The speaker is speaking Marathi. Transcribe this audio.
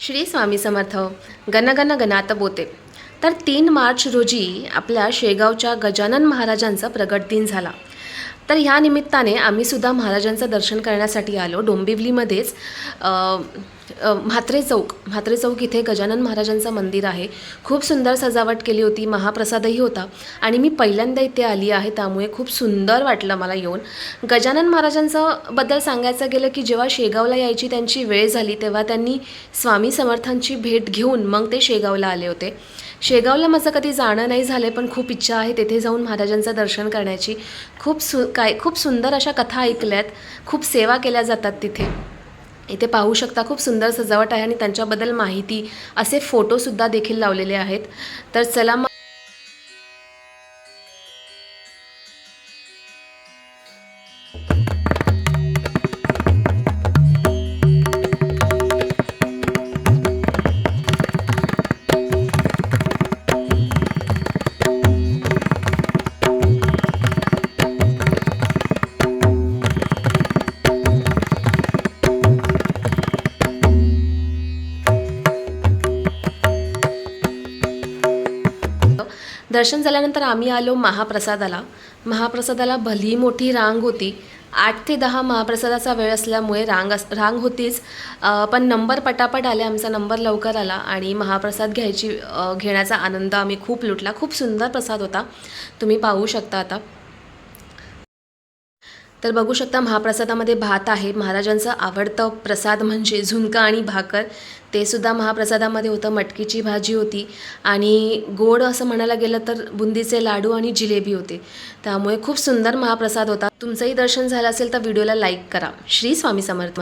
श्री स्वामी समर्थ गणगण गणात बोते. तर तीन मार्च रोजी आपल्या शेगावच्या गजानन महाराजांचा प्रगट दिन झाला. तर ह्या निमित्ताने आम्हीसुद्धा महाराजांचं दर्शन करण्यासाठी आलो. डोंबिवलीमध्येच म्हात्रे चौक. म्हात्रे चौक इथे गजानन महाराजांचं मंदिर आहे. खूप सुंदर सजावट केली होती महाप्रसादही होता. आणि मी पहिल्यांदा इथे आली आहे त्यामुळे खूप सुंदर वाटलं मला येऊन. गजानन महाराजांचं बद्दल सांगायचं गेलं की जेव्हा शेगावला यायची त्यांची वेळ झाली तेव्हा त्यांनी स्वामी समर्थांची भेट घेऊन मग ते शेगावला आले होते. शेगावला माझं कधी जाणं नाही झालं पण खूप इच्छा आहे तेथे जाऊन महाराजांचं दर्शन करण्याची. खूप सु काय खूप सुंदर अशा कथा ऐकल्यात. खूप सेवा केल्या जातात तिथे. इथे पाहू शकता खूप सुंदर सजावट आहे आणि त्यांच्याबद्दल माहिती असे फोटोसुद्धा देखील लावलेले आहेत. तर चला दर्शन झाल्यानंतर आम्ही आलो महाप्रसादाला. महाप्रसादाला भली मोठी रांग होती. आठ ते दहा महाप्रसादाचा वेळ असल्यामुळे रांग अस रांग होतीच. पण नंबर पटापट आले आमचा नंबर लवकर आला आणि महाप्रसाद घ्यायची घेण्याचा आनंद आम्ही खूप लुटला. खूप सुंदर प्रसाद होता. तुम्ही पाहू शकता आता. तर बघू शकता महाप्रसादामध्ये भात आहे. महाराजांचं आवडतं प्रसाद म्हणजे झुणका आणि भाकर. ते सुद्धा महाप्रसादामध्ये होतं. मटकीची भाजी होती. आणि गोड असं म्हणायला गेलं तर बुंदीचे लाडू आणि जिलेबी होते. त्यामुळे खूप सुंदर महाप्रसाद होता. तुमचंही दर्शन झालं असेल तर व्हिडिओला लाईक करा. श्री स्वामी समर्थ